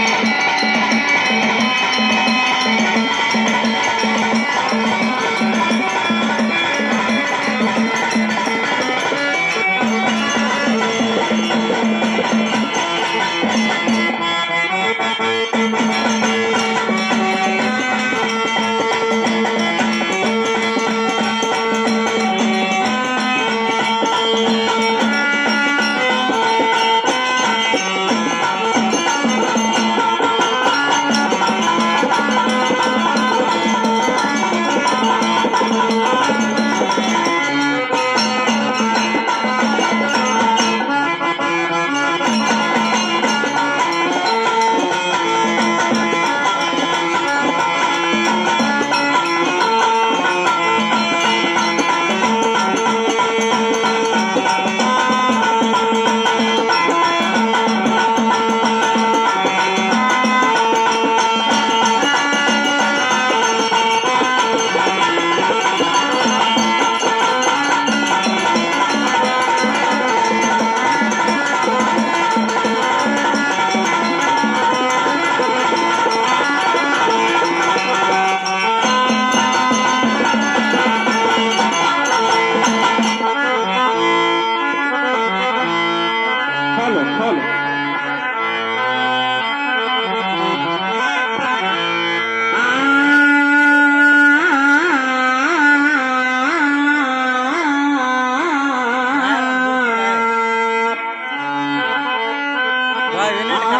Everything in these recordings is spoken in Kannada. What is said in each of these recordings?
ಹಲೋ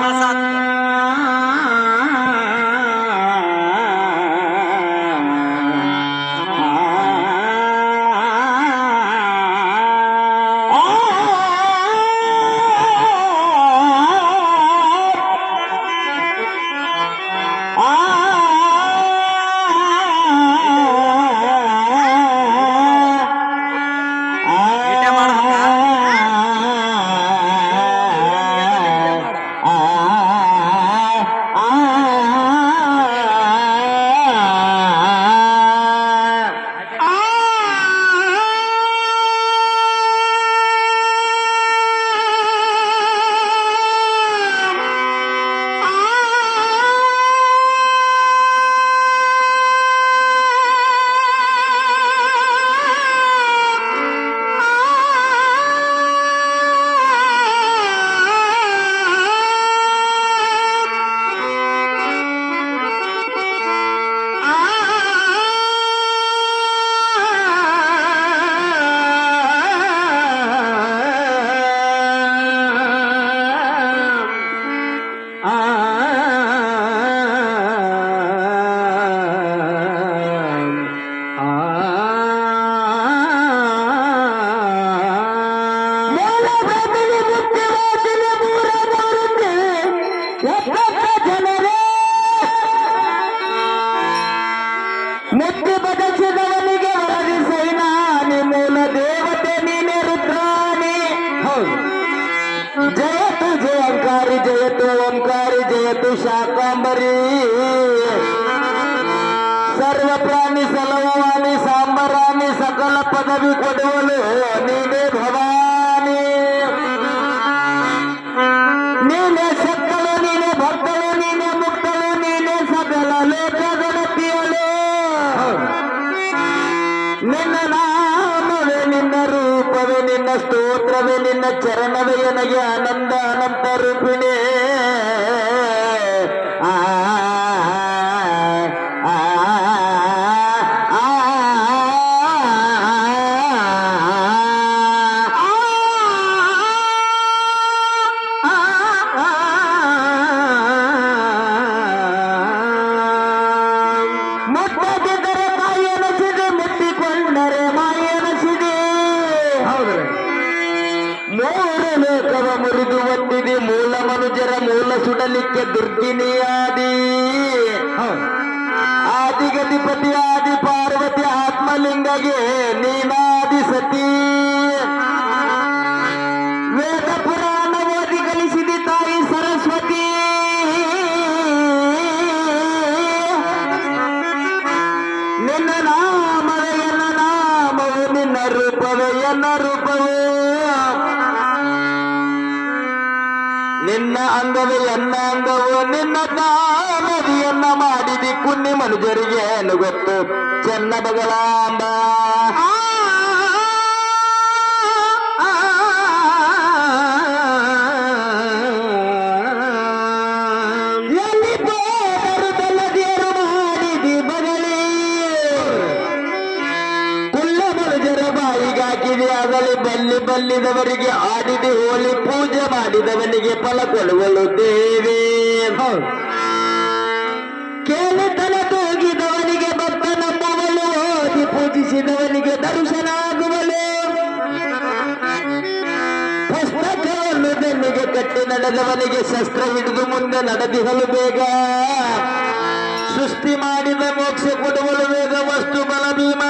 নামাজ ಜಯಂಕಾರಿ ಜಯತು ಓಂಕಾರಿ ಜಯತು ಶಾಕಾಂಬರಿ ಸರ್ವ ಪ್ರಾಣಿ ಸಲವವಾಣಿ ಸಾಂಬರಾಣಿ ಸಕಲ ಪದವಿ ಕೊಡುವಲು ನೀನೇ ಭವಾನಿ ನೀನೆ ಸಕ್ಕಳು ನೀನೆ ಭಕ್ತಳು ನೀನೆ ಮುಕ್ತಳು ನೀನೆ ಸಕಲ ಲೋಕಗಣತಿಯಳು ನಿನ್ನ ನಾಮವೇ ನಿನ್ನ ರೂಪವೇ ನಿನ್ನ ಸ್ತೋತ್ರವೇ ನಿನ್ನ ಚರಣವೇ ನನಗೆ ಆನಂದ ಅನಂತ ರೂಪಿಣಿ ಲೋಕವ ಮುರಿದು ಒತ್ತಿದೆ ಮೂಲ ಮನುಜರ ಮೂಲ ಸುಡಲಿಕ್ಕೆ ದುರ್ಗಿನಿಯಾದಿ ಆದಿಗತಿಪತಿ ಆದಿ ಪಾರ್ವತಿ ಆತ್ಮಲಿಂಗಗೆ ನೀನಾದಿ ಸತಿ. ವೇದ ಪುರಾಣ ಓದಿ ಕಲಿಸಿದಿ ತಾಯಿ ಸರಸ್ವತಿ. ನಿನ್ನ ನಾಮವೇ ನಾಮವು ನಿನ್ನ ರೂಪವೇ ಎನ್ನ ರೂಪವೇ. ನಿನ್ನ ಅಂಗವೇ ಎನ್ನ ಅಂಗವು ನಿನ್ನ ನದಿಯನ್ನ ಮಾಡಿದಿ ಕುನ್ನಿ ಮನುಜರಿಗೆ ಏನು ಗೊತ್ತು? ಚೆನ್ನ ಬಗಳಾಂಬ ಬಲ್ಲಿ ಬಲ್ಲಿದವರಿಗೆ ಆಡಿದೆ ಹೋಲಿ ಪೂಜೆ ಮಾಡಿದವನಿಗೆ ಫಲ ಕೊಡುವಳು ದೇವಿ ಕೇಳಿ ತಲೆ ತೂಗಿದವನಿಗೆ ಭಕ್ತ ನಂಬುವಳು ಓದಿ ಪೂಜಿಸಿದವನಿಗೆ ದರ್ಶನ ಆಗುವಳು ಪುಸ್ತಕವನ್ನು ಬೆನ್ನಿಗೆ ಕಟ್ಟಿ ನಡೆದವನಿಗೆ ಶಸ್ತ್ರ ಹಿಡಿದು ಮುಂದೆ ನಡೆದಿಹಲು ಬೇಗ. ಸೃಷ್ಟಿ ಮಾಡಿದ ಮೋಕ್ಷ ಕೊಡುವಳು ವೇಗ ವಸ್ತು ಬಲ ಭೀಮ